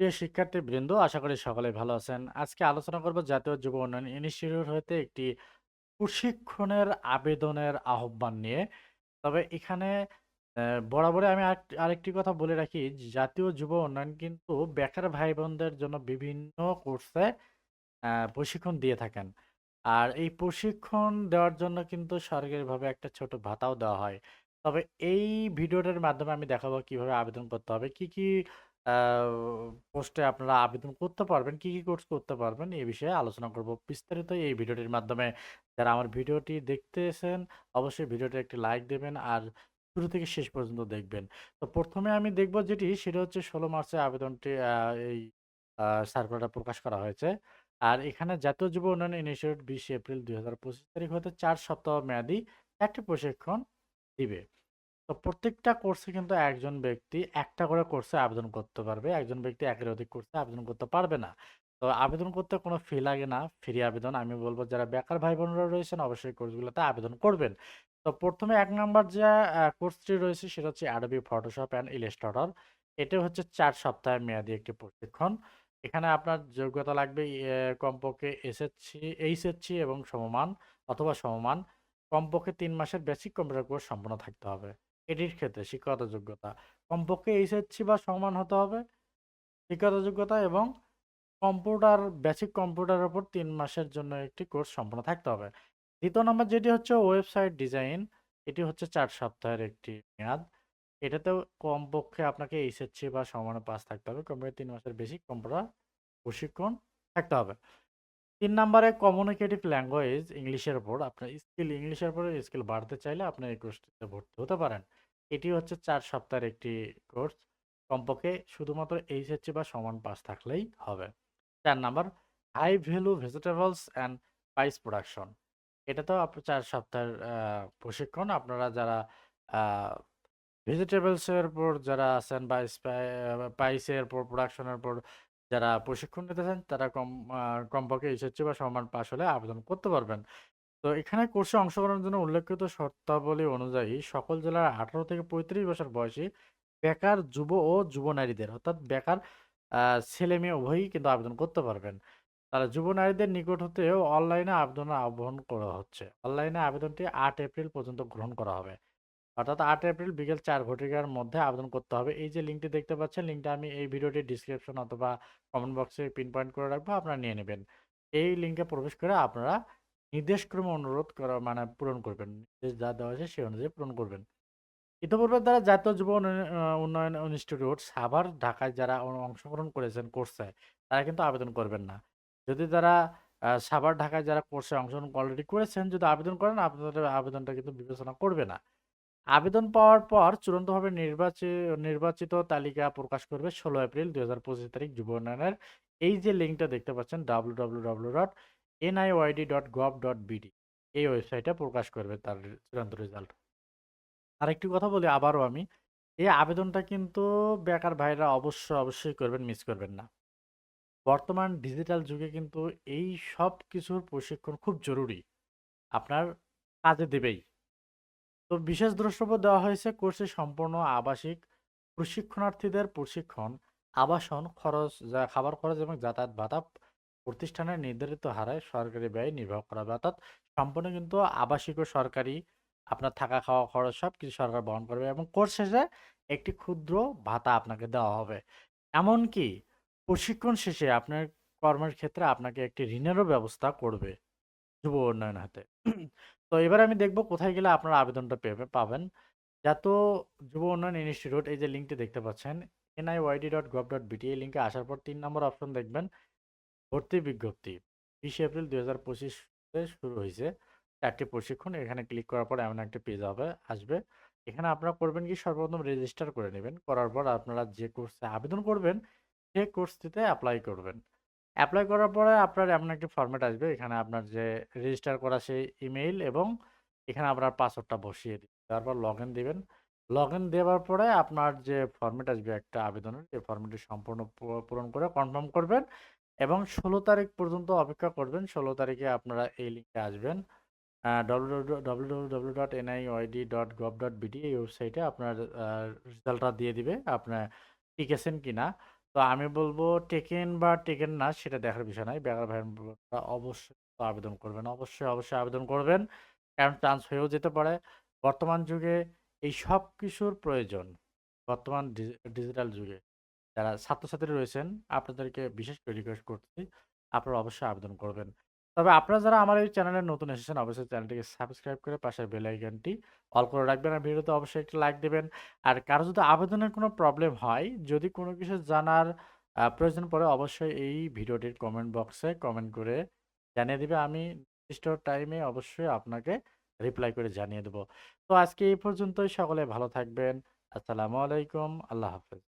প্রিয় শিক্ষার্থী বৃন্দ আশা করি সকলে ভালো আছেন। আজকে আলোচনা করব জাতীয় যুব উন্নয়ন ইনস্টিটিউট হতে একটি প্রশিক্ষণের আবেদনের আহ্বান নিয়ে। তবে এখানে বরাবরই আমি আরেক- আরেকটি কথা বলে রাখি জাতীয় যুব উন্নয়ন কিন্তু বেকার ভাই বোনদের জন্য বিভিন্ন কোর্সে প্রশিক্ষণ দিয়ে থাকেন। আর এই প্রশিক্ষণ দেওয়ার জন্য কিন্তু সরকারিভাবে একটা ছোট ভাতাও দেওয়া হয়। তবে এই ভিডিওটার মাধ্যমে আমি দেখাবো কীভাবে আবেদন করতে হবে, কি কি পোস্টে আপনারা আবেদন করতে পারবেন, কি কি কোর্স করতে পারবেন এই বিষয়ে আলোচনা করব। বিস্তারিত এই ভিডিওটির মাধ্যমে যারা আমার ভিডিওটি দেখতেছেন, অবশ্যই ভিডিওটি একটি লাইক দেবেন আর শুরু থেকে শেষ পর্যন্ত দেখবেন। তো প্রথমে আমি দেখব যেটি, সেটা হচ্ছে ষোলো মার্চে আবেদনটি এই সার্কুলারটা প্রকাশ করা হয়েছে। আর এখানে জাতীয় যুব উন্নয়ন ইনিশিয়েটিভ বিশে এপ্রিল দুই হাজার পঁচিশ তারিখ হতে চার সপ্তাহ মেয়াদী একটি প্রশিক্ষণ দিবে। তো প্রত্যেকটা কোর্সে কিন্তু একজন ব্যক্তি একটা করে কোর্সে আবেদন করতে পারবে। একজন ব্যক্তি একের অধিক কোর্সে আবেদন করতে পারবে না। তো আবেদন করতে কোনো ফি লাগে না ফ্রি আবেদন। আমি বলব যারা বেকার ভাই বোনরা রয়েছেন অবশ্যই কোর্সগুলোতে আবেদন করবেন। তো প্রথমে এক নম্বর যে কোর্সটি রয়েছে সেটা হচ্ছে অ্যাডোবি ফটোশপ অ্যান্ড ইলাস্ট্রেটর এটা হচ্ছে চার সপ্তাহের মেয়াদী একটি প্রশিক্ষণ। এখানে আপনার যোগ্যতা লাগবে কমপক্ষে এসএসসি এইচএসসি এবং সমমান অথবা সমমান। কমপক্ষে তিন মাসের বেসিক কম্পিউটার কোর্স সম্পন্ন থাকতে হবে। এটির ক্ষেত্রে শিক্ষাগত যোগ্যতা কমপক্ষে এইচএসসি বা সমান হতে হবে শিক্ষাগত যোগ্যতা এবং কম্পিউটার, বেসিক কম্পিউটারের উপর তিন মাসের জন্য একটি কোর্স সম্পন্ন থাকতে হবে। দ্বিতীয় নম্বর যেটি হচ্ছে ওয়েবসাইট ডিজাইন, এটি হচ্ছে চার সপ্তাহের একটি মেয়াদ। এটাতেও কমপক্ষে আপনাকে এইচএসসি বা সমানে পাস থাকতে হবে। কমপক্ষে তিন মাসের বেসিক কম্পিউটার প্রশিক্ষণ থাকতে হবে। তিন নম্বরে কমিউনিকেটিভ ল্যাঙ্গুয়েজ ইংলিশের উপর, আপনার স্কিল ইংলিশের উপরে স্কিল বাড়তে চাইলে আপনি এই কোর্সটিতে ভর্তি হতে পারেন। এটি হচ্ছে চার সপ্তাহের একটি কোর্স কমপক্ষে শুধুমাত্র এইচএসসি বা সমান পাস থাকলেই হবে। চার number high value vegetables and spice production এটাতেও আপনার চার সপ্তাহের প্রশিক্ষণ। আপনারা যারা ভেজিটেবলসের উপর যারা আছেন বা স্পাইসের উপর প্রোডাকশনের উপর যারা প্রশিক্ষণ নিতে চান, তারা কম কমপক্ষে এসএসসি বা সমান পাশ হলে আবেদন করতে পারবেন। তো এখানে কোর্সে অংশগ্রহণের জন্য উল্লেখিত শর্তাবলী অনুযায়ী সকল জেলার আঠারো থেকে পঁয়ত্রিশ বছর বয়সী বেকার যুব ও যুব নারীদের, অর্থাৎ বেকার ছেলে মেয়ে উভয়ই কিন্তু আবেদন করতে পারবেন। তারা যুব নারীদের নিকট হতে অনলাইনে আবেদন আহ্বান করা হচ্ছে। অনলাইনে আবেদনটি আট এপ্রিল পর্যন্ত গ্রহণ করা হবে। অর্থাৎ আট এপ্রিল বিকেল চার ঘটিকার মধ্যে আবেদন করতে হবে। এই যে লিঙ্কটি দেখতে পাচ্ছেন, লিঙ্কটা আমি এই ভিডিওটির ডিসক্রিপশন অথবা কমেন্ট বক্সে পিন পয়েন্ট করে রাখব, আপনারা নিয়ে নেবেন। এই লিঙ্কে প্রবেশ করে আপনারা নির্দেশক্রমে অনুরোধ করা মানে পূরণ করবেন। নির্দেশ যা দেওয়া হয়েছে সেই অনুযায়ী পূরণ করবেন। ইতিপূর্বে দ্বারা জাতীয় যুব উন্নয়ন ইনস্টিটিউট সাভার, ঢাকায় যারা অংশগ্রহণ করেছেন কোর্সে তারা কিন্তু আবেদন করবেন না। যদি তারা সাভার, ঢাকায় যারা কোর্সে অংশগ্রহণ অলরেডি করেছেন, যদি আবেদন করেন, আপনাদের আবেদনটা কিন্তু বিবেচনা করবে না। আবেদন পাওয়ার পর চূড়ান্তভাবে নির্বাচিত নির্বাচিত তালিকা প্রকাশ করবে ষোলো এপ্রিল দুই হাজার পঁচিশ তারিখ যুব উন্নয়নের এই যে লিঙ্কটা দেখতে পাচ্ছেন W W W dot NIYD dot gov dot BD এই ওয়েবসাইটে প্রকাশ করবে তার চূড়ান্ত রেজাল্ট আরেকটি কথা বলি আবারও আমি, এই আবেদনটা কিন্তু বেকার ভাইরা অবশ্যই অবশ্যই করবেন মিস করবেন না। বর্তমান ডিজিটাল যুগে কিন্তু এই সব কিছুর প্রশিক্ষণ খুব জরুরি। আপনার কাজে দেবেই। তো বিশেষ দ্রষ্টব্য দেওয়া হয়েছে কোর্সে সম্পূর্ণ আবাসিক প্রশিক্ষণার্থীদের প্রশিক্ষণ, আবাসন, খরচ, যা খাবার খরচ এবং যাতায়াত ভাতা প্রতিষ্ঠানের নির্ধারিত হারে সরকারি ব্যয় নির্বাহ করা হবে। অর্থাৎ সম্পূর্ণ কিন্তু আবাসিক ও সরকারি আপনার থাকা, খাওয়া খরচ সব কিছু সরকার বহন করবে এবং কোর্স শেষে একটি ক্ষুদ্র ভাতা আপনাকে দেওয়া হবে। এমনকি প্রশিক্ষণ শেষে আপনার কর্মের ক্ষেত্রে আপনাকে একটি ঋণেরও ব্যবস্থা করবে যুব উন্নয়ন হাতে। তো এবার আমি দেখব কোথায় গেলে আপনারা আবেদনটা পেবে, পাবেন। জাতীয় যুব উন্নয়ন ইনস্টিটিউট, এই যে লিঙ্কটি দেখতে পাচ্ছেন এনআইওয়াইডি ডট গভ ডট বিটি, এই লিঙ্কে আসার পর তিন নম্বর অপশন দেখবেন, ভর্তি বিজ্ঞপ্তি। বিশে এপ্রিল দুই হাজার পঁচিশে শুরু হয়েছে চারটি প্রশিক্ষণ, এখানে ক্লিক করার পর এমন একটা পেজ হবে আসবে। এখানে আপনারা করবেন কি, সর্বপ্রথম রেজিস্টার করে নেবেন। করার পর আপনারা যে কোর্সে আবেদন করবেন, সে কোর্সটিতে অ্যাপ্লাই করবেন। অ্যাপ্লাই করার পরে আপনার এমন একটি ফরম্যাট আসবে। এখানে আপনার যে রেজিস্টার করা সেই ইমেইল এবং এখানে আপনার পাসওয়ার্ডটা বসিয়ে দিন। তারপর লগ ইন দেবেন। লগ ইন দেওয়ার পরে আপনার যে ফরম্যাট আসবে একটা আবেদনের সেই ফরম্যাটটি সম্পূর্ণ পূরণ করে কনফার্ম করবেন এবং ষোলো তারিখ পর্যন্ত অপেক্ষা করবেন। ষোলো তারিখে আপনারা এই লিঙ্কে আসবেন। বিডি এই ওয়েবসাইটে আপনার রেজাল্টটা দিয়ে দিবে। আপনার টিকেছেন কিনা? তো আমি বলব টেকেন বা টেকেন না সেটা দেখার বিষয় নাই। বেকার ভাই-বোনেরা অবশ্যই আবেদন করবেন। অবশ্যই, অবশ্যই আবেদন করবেন। কারণ চান্স হয়েও যেতে পারে। বর্তমান যুগে এই সব কিছুর প্রয়োজন। বর্তমান ডিজি ডিজিটাল যুগে যারা ছাত্রছাত্রী রয়েছেন আপনাদেরকে বিশেষ করে রিকোয়েস্ট করছি, আপনারা অবশ্যই আবেদন করবেন। তবে আপনারা যারা আমার এই চ্যানেলে নতুন এসেছেন অবশ্যই চ্যানেলটিকে সাবস্ক্রাইব করে পাশের বেল আইকনটি অল করে রাখবেন আর ভিডিওতে অবশ্যই একটি লাইক দিবেন। আর কারও যদি আবেদনের কোনো প্রবলেম হয়, যদি কোনো কিছু জানার প্রয়োজন পড়ে অবশ্যই এই ভিডিওটির কমেন্ট বক্সে কমেন্ট করে জানিয়ে দিবে। আমি নির্দিষ্ট টাইমে অবশ্যই আপনাকে রিপ্লাই করে জানিয়ে দেবো তো আজকে এই পর্যন্তই সকলে ভালো থাকবেন। আসসালামু আলাইকুম। আল্লাহ হাফেজ।